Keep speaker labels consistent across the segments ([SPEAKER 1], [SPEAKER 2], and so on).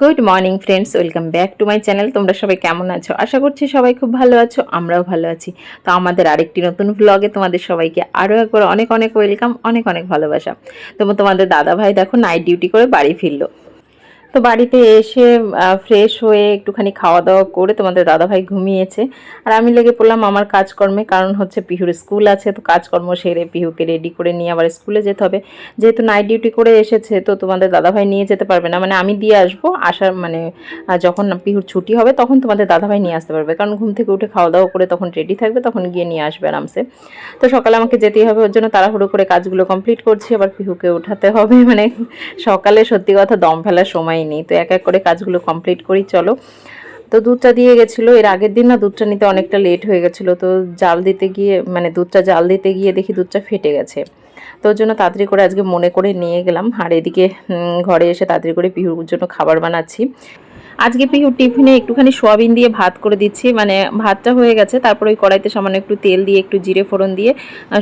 [SPEAKER 1] Good morning friends welcome back to my channel তোমরা সবাই কেমন আছো? আশা করছি সবাই খুব ভালো আছো, আমরাও ভালো আছি। তো আমাদের আরেকটি নতুন ব্লগে তোমাদের সবাইকে আরও একবার অনেক অনেক ওয়েলকাম অনেক অনেক ভালোবাসা। তো তোমাদের দাদা ভাই দেখো নাইট ডিউটি করে বাড়ি ফিরলো। তো বাড়িতে এসে ফ্রেশ হয়ে একটুখানি খাওয়া দাওয়া করে তোমাদের দাদাভাই ঘুমিয়েছে। আর আমি লেগে পড়লাম আমার কাজকর্মে, কারণ হচ্ছে পিহুর স্কুল আছে, তো কাজকর্ম সেরে পিহুকে রেডি করে নিয়ে আবার স্কুলে যেতে হবে। যেহেতু নাইট ডিউটি করে এসেছে, তো তোমাদের দাদাভাই নিয়ে যেতে পারবে না। মানে আমি দিয়ে আসব, আসার মানে যখন পিহুর ছুটি হবে, তখন তোমাদের দাদাভাই নিয়ে আসতে পারবে। কারণ ঘুম থেকে উঠে খাওয়া দাওয়া করে তখন রেডি থাকবে, তখন গিয়ে নিয়ে আসবে আরামসে। তো সকালে আমাকে যেতেই হবে, ওর জন্য তাড়াহুড়ো করে কাজগুলো কমপ্লিট করছি। আবার পিহুকে উঠাতে হবে। মানে সকালে সত্যি কথা দম ফেলার সময় নেই তো এক এক করে কাজগুলো কমপ্লিট করি, চলো। তো দুধটা দিয়ে গেছিল, এর আগের দিন না দুধটা নিতে অনেকটা লেট হয়ে গেছিল, তো জাল দিতে গিয়ে মানে দুধটা জাল দিতে গিয়ে দেখি দুধটা ফেটে গেছে। তো জন্য তাড়াতাড়ি করে আজকে মনে করে নিয়ে গেলাম। আর এদিকে ঘরে এসে তাড়াতাড়ি করে পিহুর জন্য খাবার বানাচ্ছি। আজকে পিহুর টিফিনে একটুখানি সোয়াবিন দিয়ে ভাত করে দিচ্ছি মানে ভাতটা হয়ে গেছে, তারপর ওই কড়াইতে সামান্য একটু তেল দিয়ে, একটু জিরে ফোড়ন দিয়ে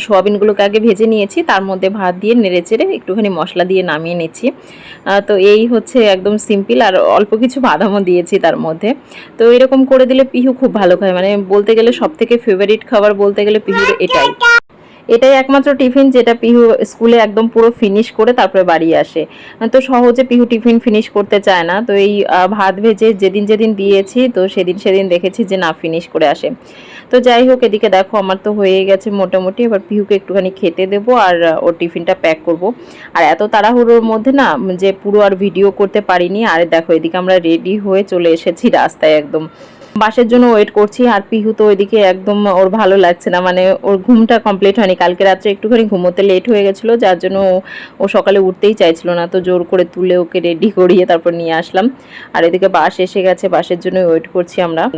[SPEAKER 1] সোয়াবিনগুলোকে আগে ভেজে নিয়েছি, তার মধ্যে ভাত দিয়ে নেড়ে চেড়ে একটুখানি মশলা দিয়ে নামিয়ে নিচ্ছি। তো এই হচ্ছে একদম সিম্পল আর অল্প কিছু বাদামও দিয়েছি তার মধ্যে। তো এরকম করে দিলে পিহু খুব ভালো খায় মানে বলতে গেলে সব থেকে ফেভারিট খাবার বলতে গেলে পিহুর এটাই। এটাই একমাত্র টিফিন যেটা পিহু স্কুলে একদম পুরো ফিনিশ করে তারপরে বাড়ি আসে। তো সহজে পিহু টিফিন ফিনিশ করতে চায় না। তো এই ভাত ভেজে যেদিন যেদিন দিয়েছি, তো সেদিন সেদিন দেখেছি যে না ফিনিশ করে আসে। তো যাই হোক, এদিকে দেখো, আমার তো হয়ে গেছে মোটামুটি। এবার পিহুকে একটুখানি খেতে দেবো আর ওর টিফিনটা প্যাক করব। আর এত তাড়াহুড়োর মধ্যে না, যে পুরো আর ভিডিও করতে পারিনি। আর দেখো, এদিকে আমরা রেডি হয়ে চলে এসেছি রাস্তায় একদম। বাসের জন্য ওয়েট করছি আর পিহু তো ওইদিকে একদম ওর ভালো লাগছে না। মানে ওর ঘুমটা কমপ্লিট হয়নি। কালকে রাত্রে একটুখানি ঘুমোতে লেট হয়ে গেছিল, যার জন্য ও- সকালে উঠতেই চাইছিল না। তো জোর করে তুলে ওকে রেডি করিয়ে তারপর নিয়ে আসলাম। আর এদিকে বাস এসে গেছে, বাসের জন্য ওয়েট করছি আমরা।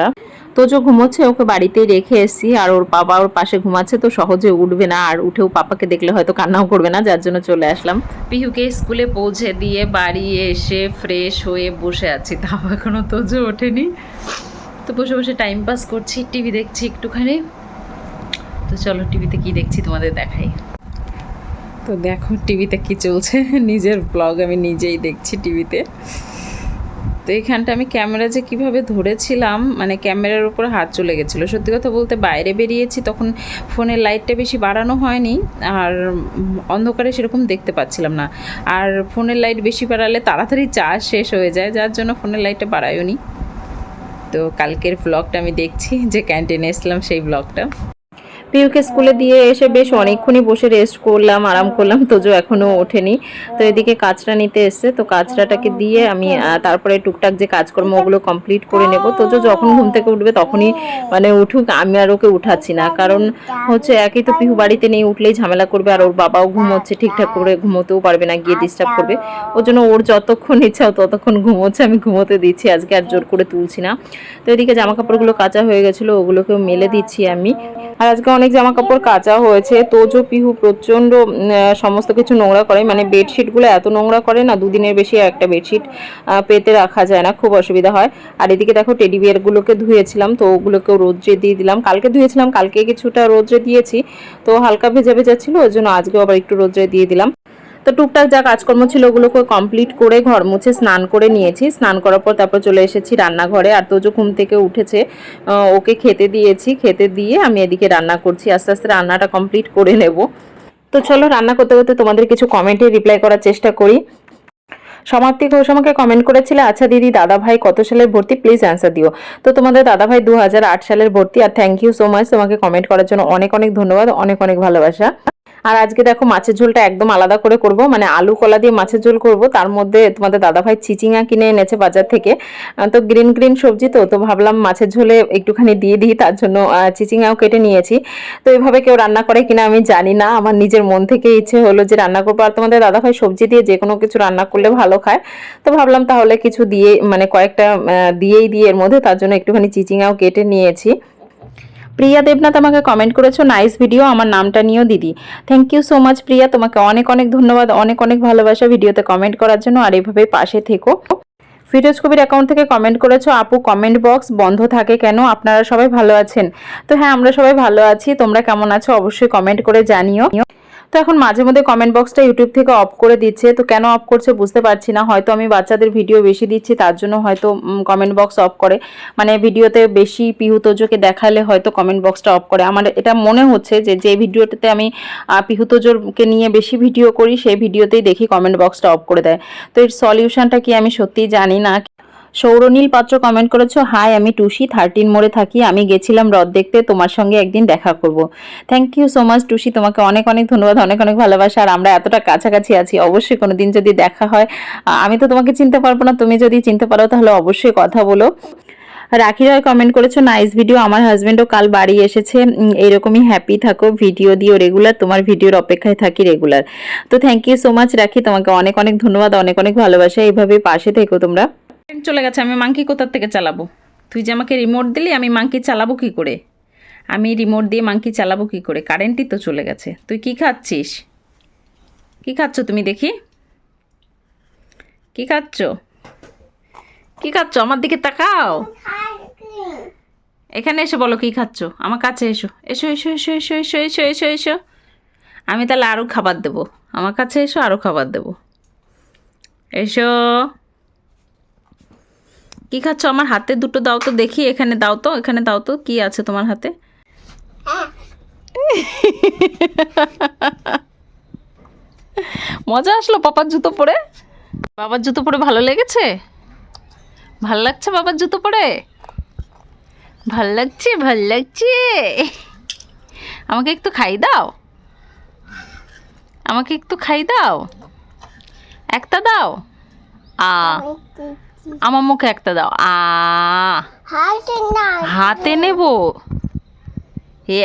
[SPEAKER 1] তো যে ঘুমোচ্ছে ওকে বাড়িতেই রেখে এসেছি। আর ওর বাবা ওর পাশে ঘুমাচ্ছে, তো সহজে উঠবে না। আর উঠেও পাপাকে দেখলে হয়তো কান্নাও করবে না, যার জন্য চলে আসলাম। পিহুকে স্কুলে পৌঁছে দিয়ে বাড়ি এসে ফ্রেশ হয়ে বসে আছি। তাও এখনও তোজো ওঠেনি। তো বসে বসে টাইম পাস করছি টিভি দেখছি একটুখানি। তো চলো টিভিতে কি দেখছি তোমাদের দেখাই। তো দেখো টিভিতে কি চলছে, নিজের ব্লগ আমি নিজেই দেখছি টিভিতে তো এখানটা আমি ক্যামেরা যে কীভাবে ধরেছিলাম মানে ক্যামেরার উপর হাত চলে গেছিল। সত্যি কথা বলতে বাইরে বেরিয়েছি, তখন ফোনের লাইটটা বেশি বাড়ানো হয়নি, আর অন্ধকারে সেরকম দেখতে পাচ্ছিলাম না। আর ফোনের লাইট বেশি বাড়ালে তাড়াতাড়ি চার্জ শেষ হয়ে যায়, যার জন্য ফোনের লাইটটা বাড়ায়ও নি তো কালকের ব্লগটা আমি দেখছি যে ক্যান্টিনে এসলাম সেই ব্লগটা পিউকে স্কুলে দিয়ে এসে বেশ অনেকক্ষণই বসে রেস্ট করলাম, আরাম করলাম, তোজো এখনও ওঠেনি। তো এদিকে কাজটা নিতে এসছে, তো কাজটাটাকে দিয়ে আমি তারপরে টুকটাক যে কাজকর্ম ওগুলো কমপ্লিট করে নেব। তোজো যখন ঘুম থেকে উঠবে তখনই মানে উঠুক, আমি আর ওকে উঠাচ্ছি না। কারণ হচ্ছে একই তো পিহু বাড়িতে নেই, উঠলেই ঝামেলা করবে আর ওর বাবাও ঘুমোচ্ছে, ঠিকঠাক করে ঘুমোতেও পারবে না, গিয়ে ডিস্টার্ব করবে। ওর জন্য ওর যতক্ষণ ইচ্ছা ততক্ষণ ঘুমোচ্ছে, আমি ঘুমোতে দিচ্ছি, আজকে আর জোর করে তুলছি না। তো এদিকে জামা কাপড়গুলো কাঁচা হয়ে গেছিল, ওগুলোকেও মেলে দিচ্ছি আমি। আর আজকে অনেক জামা কাপড় কাঁচা হয়েছে, তোজো, পিহু প্রচণ্ড সমস্ত কিছু নোংরা করে। মানে বেডশিটগুলো এত নোংরা করে না, দুদিনের বেশি একটা বেডশিট পেতে রাখা যায় না, খুব অসুবিধা হয়। আর এদিকে দেখো টেডি বিয়ারগুলোকে ধুয়েছিলাম, তো ওগুলোকেও রোদ্রে দিয়ে দিলাম। কালকে ধুয়েছিলাম, কালকে কিছুটা রোদ্রে দিয়েছি, তো হালকা ভেজা ভেজা ছিল, ওই জন্য আজকেও আবার একটু রোদ্রে দিয়ে দিলাম। তো টুকটাক যা কাজকর্ম ছিল ওগুলোকে কমপ্লিট করে ঘর মুছে স্নান করে নিয়েছি। স্নান করার পর তারপর চলে এসেছি রান্নাঘরে। আর তোজো ঘুম থেকে উঠেছে ওকে খেতে দিয়েছি। খেতে দিয়ে আমি এদিকে রান্না করছি। আস্তে আস্তে রান্নাটা কমপ্লিট করে নেব। তো চলো রান্না করতে করতে তোমাদের কিছু কমেন্টে রিপ্লাই করার চেষ্টা করি। সমাপ্তি ঘোষ আমাকে কমেন্ট করেছিলে আচ্ছা দিদি দাদা ভাই কত সালের ভর্তি? প্লিজ অ্যান্সার দিও। তো তোমাদের দাদা ভাই দু হাজার আট সালের ভর্তি। আর থ্যাংক ইউ সো মাচ তোমাকে কমেন্ট করার জন্য অনেক অনেক ধন্যবাদ, অনেক অনেক ভালোবাসা। আর আজকে দেখো মাছের ঝোলটা একদম আলাদা করে করব। মানে আলু কলা দিয়ে মাছের ঝোল করব। তার মধ্যে তোমাদের দাদাভাই চিচিঙা কিনে এনেছে বাজার থেকে। তো গ্রিন গ্রিন সবজি তো তো ভাবলাম মাছের ঝোলে একটুখানি দিয়ে দিই, তার জন্য চিচিঙাও কেটে নিয়েছি। তো এইভাবে কেউ রান্না করে কিনা আমি জানি না। আমার নিজের মন থেকে ইচ্ছে হলো যে রান্না করব। আর তোমাদের দাদাভাই সবজি দিয়ে যে কোনো কিছু রান্না করলে ভালো খায়। তো ভাবলাম তাহলে কিছু দিয়ে মানে কয়েকটা দিয়েই দিয়ে এর মধ্যে। তার জন্য একটুখানি চিচিঙাও কেটে নিয়েছি। প্রিয়া দেবনাথ আমাকে কমেন্ট করেছ নাইস ভিডিও আমার নামটা নিয়েও দিদি। Thank you so much Priya, তোমাকে অনেক অনেক ধন্যবাদ, অনেক অনেক ভালোবাসা ভিডিওতে কমেন্ট করার জন্য, আর এভাবে পাশে থেকো। ফিরোজ কবির অ্যাকাউন্ট থেকে কমেন্ট করেছ, আপু কমেন্ট বক্স বন্ধ থাকে কেন? আপনারা সবাই ভালো আছেন। তো হ্যাঁ আমরা সবাই ভালো আছি, তোমরা কেমন আছো? অবশ্যই কমেন্ট করে জানিও। তো এখন মাঝে মধ্যে কমেন্ট বক্সটা ইউটিউব থেকে অফ করে দিচ্ছে তো কেন অফ করছে বুঝতে পারছি না। হয়তো আমি বাচ্চাদের ভিডিও বেশি দিচ্ছি তার জন্য হয়তো কমেন্ট বক্স অফ করে। মানে ভিডিওতে বেশি পিহু তোজোকে দেখালে হয়তো কমেন্ট বক্সটা অফ করে। আমার এটা মনে হচ্ছে যে যে ভিডিওটাতে আমি আহ, পিহু তোজোরকে নিয়ে বেশি ভিডিও করি সেই ভিডিওতেই দেখি কমেন্ট বক্সটা অফ করে দেয়। তো এর সলিউশনটা কি আমি সত্যিই জানি না। সৌরনীল পাত্র কমেন্ট করেছ হাই আমি টুসি থার্টিন মোড়ে থাকি আমি গেছিলাম হ্রদ দেখতে তোমার সঙ্গে একদিন দেখা করব। Thank you so much Tusi তোমাকে অনেক অনেক ধন্যবাদ অনেক অনেক ভালোবাসা আর আমরা এতটা কাছাকাছি আছি অবশ্যই কোনো দিন যদি দেখা হয় আমি তো তোমাকে চিনতে পারব না তুমি যদি চিনতে পারো তাহলে অবশ্যই কথা বলো। রাখি রয় কমেন্ট করেছ নাইস ভিডিও আমার হাজব্যান্ডও কাল বাড়ি এসেছে উম, এইরকমই হ্যাপি থাকো ভিডিও দিও রেগুলার তোমার ভিডিওর অপেক্ষায় থাকি রেগুলার তো থ্যাংক ইউ সো মাচ রাখি তোমাকে অনেক অনেক ধন্যবাদ অনেক অনেক ভালোবাসা এইভাবে পাশে থেকো তোমরা। চলে গেছে, আমি মাংকি কোথার থেকে চালাবো? তুই যে আমাকে রিমোট দিলি, আমি মাংকি চালাবো কি করে? আমি রিমোট দিয়ে মাংকি চালাবো কি করে? কারেন্টই তো চলে গেছে। তুই কি খাচ্ছিস? কি খাচ্ছ তুমি দেখি? কি খাচ্ছ? কি খাচ্ছ? আমার দিকে তাকাও। এখানে এসে বলো কি খাচ্ছ? আমার কাছে এসো। এসো এসো এসো এসো এসো এসো এসো এসো। আমি তাহলে আরও খাবার দেবো। আমার কাছে এসো আরও খাবার দেবো। এসো। কি খাচ্ছ? আমার হাতে দুটো দাও তো, দেখি, এখানে দাও তো, এখানে দাও তো, কি আছে তোমার হাতে? মজা আসলো পাপার জুতো পরে? বাবার জুতো পরে ভালো লেগেছে? ভালো লাগছে বাবার জুতো পরে? ভালো লাগছে ভালো লাগছে। আমাকে একটু খাই দাও। আমাকে একটু খাই দাও। একটা দাও। আ। আমার মুখে একটা দাও। আ। হাতে নেব। এ।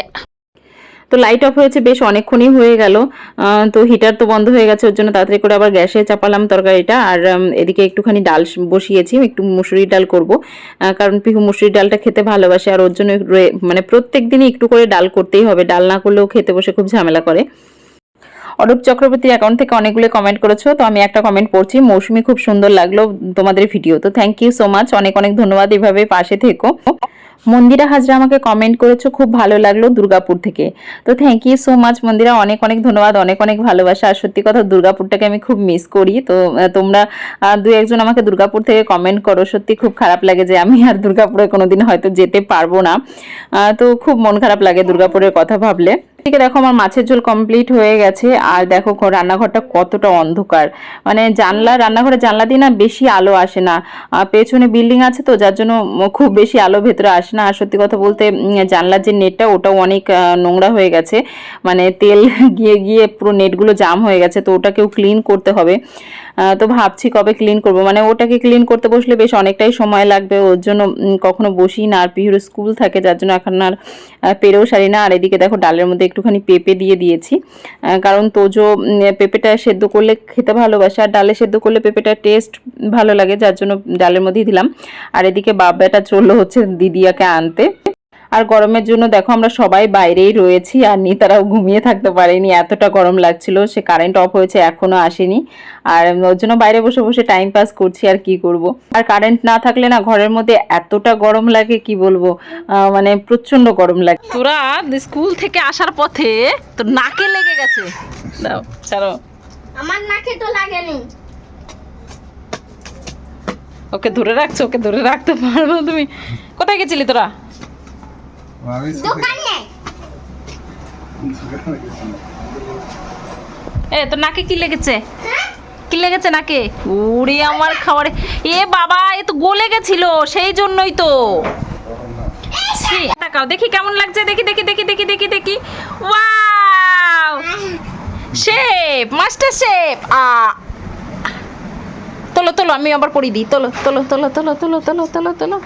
[SPEAKER 1] তো লাইট অফ হয়েছে বেশ অনেকক্ষণই হয়ে গেল। আহ, তো হিটার তো বন্ধ হয়ে গেছে ওর জন্য তাড়াতাড়ি করে আবার গ্যাসে চাপালাম তরকারিটা। আর এদিকে একটুখানি ডাল বসিয়েছি একটু মুসুরি ডাল করব। আহ, কারণ পিহু মুসুরি ডালটা খেতে ভালোবাসে আর ওর জন্য একটু মানে প্রত্যেক দিনই একটু করে ডাল করতেই হবে। ডাল না করলেও খেতে বসে খুব ঝামেলা করে। অরূপ চক্রবর্তীর অ্যাকাউন্ট থেকে অনেকগুলো কমেন্ট করেছ, তো আমি একটা কমেন্ট পড়ছি, মৌসুমি খুব সুন্দর লাগল তোমাদের ভিডিও তো থ্যাংক ইউ সো মাচ অনেক অনেক ধন্যবাদ এভাবে পাশে থেকো। মন্দিরা হাজরা আমাকে কমেন্ট করেছ, খুব ভালো লাগল দুর্গাপুর থেকে, তো thank you so much Mandira, অনেক অনেক ধন্যবাদ, অনেক অনেক ভালোবাসা, আর সত্যি কথা দুর্গাপুরটাকে আমি খুব মিস করি, তো তোমরা দু একজন আমাকে দুর্গাপুর থেকে কমেন্ট করো, সত্যি খুব খারাপ লাগে যে আমি আর দুর্গাপুরে কোনোদিন হয়তো যেতে পারব না তো খুব মন খারাপ লাগে দুর্গাপুরের কথা ভাবলে। এদিকে দেখো আমার মাছের ঝোল কমপ্লিট হয়ে গেছে। আর দেখো রান্নাঘরটা কতটা অন্ধকার। মানে জানলা রান্নাঘরে জানলা দিয়ে না বেশি আলো আসে না। পেছনে বিল্ডিং আছে তো, যার জন্য খুব বেশি আলো ভেতরে আসে না। আর সত্যি কথা বলতে জানলার যে নেটটা ওটাও অনেক নোংরা হয়ে গেছে। মানে তেল গিয়ে গিয়ে পুরো নেটগুলো জাম হয়ে গেছে, তো ওটাকেও ক্লিন করতে হবে। তো ভাবছি কবে ক্লিন করব। মানে ওটাকে ক্লিন করতে বসলে বেশ অনেকটাই সময় লাগবে। ওর জন্য কখনো বসি না। আর পিহুর স্কুল থাকে, যার জন্য এখন আর পেরেও সারি না। আর এদিকে দেখো ডালের মধ্যে একটুখানি পেঁপে দিয়ে দিয়েছি। কারণ তোজো পেঁপেটা সেদ্ধ করলে খেতে ভালোবাসে, আর ডালে সেদ্ধ করলে পেঁপেটা টেস্ট ভালো লাগে, যার জন্য ডালের মধ্যেই দিলাম। আর এদিকে বাবাটা চলল হচ্ছে দিদিয়াকে আনতে। আর গরমের জন্য দেখো আমরা সবাই বাইরেই রয়েছি আর নিতারাও ঘুমিয়ে থাকতে পারেনি এতটা গরম লাগছিল সে কারেন্ট অফ হয়েছে এখনও আসেনি। আর ওর জন্য বাইরে বসে বসে টাইম পাস করছি আর কি করব? আর কারেন্ট না থাকলে না ঘরের মধ্যে এতটা গরম লাগে কি বলব? মানে প্রচণ্ড গরম লাগে। তোরা স্কুল থেকে আসার পথে তোর নাকে লেগে গেছে। দাও ছাড়ো।
[SPEAKER 2] আমার নাকে তো লাগেনি।
[SPEAKER 1] ওকে ধরে রাখছো ওকে ধরে রাখতে পারব তুমি। কোথায় গেছিলি তোরা? এ তোর নাকে কি লেগেছে? কি লেগেছে নাকে? উড়ে আমার খাবারে এ বাবা এ তো গলে গেছিল সেই জন্যই তো। তাকাও দেখি কেমন লাগছে দেখি দেখি দেখি দেখি দেখি দেখি। ওয়াও! Chef master chef. আ। তোলো তোলো আমি আবার পড়ি দিই। তোলো তোলো তোলো তোলো তোলো তোলো তোলো তোলো।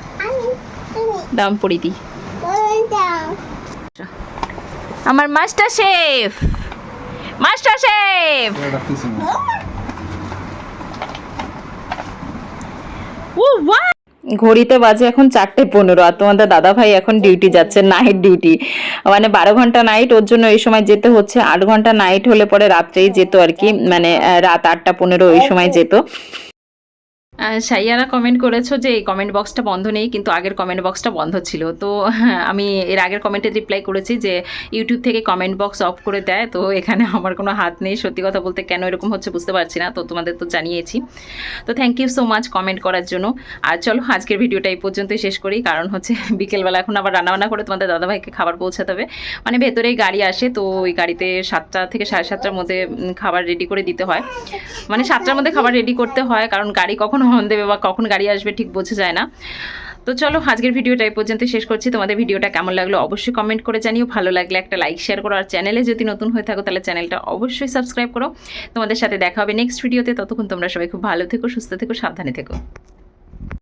[SPEAKER 1] দাম পড়ি দিই। আমার মাস্টার শেফ। Master chef. ও ঘড়িতে বাজে এখন চারটে পনেরো আর তোমাদের দাদা ভাই এখন ডিউটি যাচ্ছে নাইট ডিউটি মানে বারো ঘণ্টা নাইট ওর জন্য এই সময় যেতে হচ্ছে। আট ঘণ্টা নাইট হলে পরে রাত্রেই যেত আর কি। মানে রাত আটটা পনেরো ওই সময় যেত। সাইয়ারা কমেন্ট করেছ যে এই কমেন্ট বক্সটা বন্ধ নেই কিন্তু আগের কমেন্ট বক্সটা বন্ধ ছিল। তো হ্যাঁ, আমি এর আগের কমেন্টে রিপ্লাই করেছি যে ইউটিউব থেকে কমেন্ট বক্স অফ করে দেয় তো এখানে আমার কোনো হাত নেই। সত্যি কথা বলতে কেন এরকম হচ্ছে বুঝতে পারছি না তো তোমাদের তো জানিয়েছি। তো thank you so much comment করার জন্য। আর চলো আজকের ভিডিওটা এই পর্যন্তই শেষ করি কারণ হচ্ছে বিকেলবেলা এখন আবার রান্নাবান্না করে তোমাদের দাদাভাইকে খাবার পৌঁছাতে হবে। মানে ভেতরেই গাড়ি আসে তো ওই গাড়িতে সাতটা থেকে সাড়ে সাতটার মধ্যে খাবার রেডি করে দিতে হয়। মানে সাতটার মধ্যে খাবার রেডি করতে হয় কারণ গাড়ি কখন হর্ন দেবে বা কখন গাড়ি আসবে ঠিক বোঝা যায় না। তো চলো আজকের ভিডিওটা এই পর্যন্ত শেষ করছি। তোমাদের ভিডিওটা কেমন লাগল অবশ্যই কমেন্ট করে জানিও। ভালো লাগলে একটা লাইক শেয়ার করো। আর চ্যানেলে যদি নতুন হয়ে থাকো তাহলে চ্যানেলটা অবশ্যই সাবস্ক্রাইব করো। তোমাদের সাথে দেখা হবে নেক্সট ভিডিওতে ততক্ষণ তোমরা সবাই খুব ভালো থেকো, সুস্থ থেকো, সাবধানে থেকো।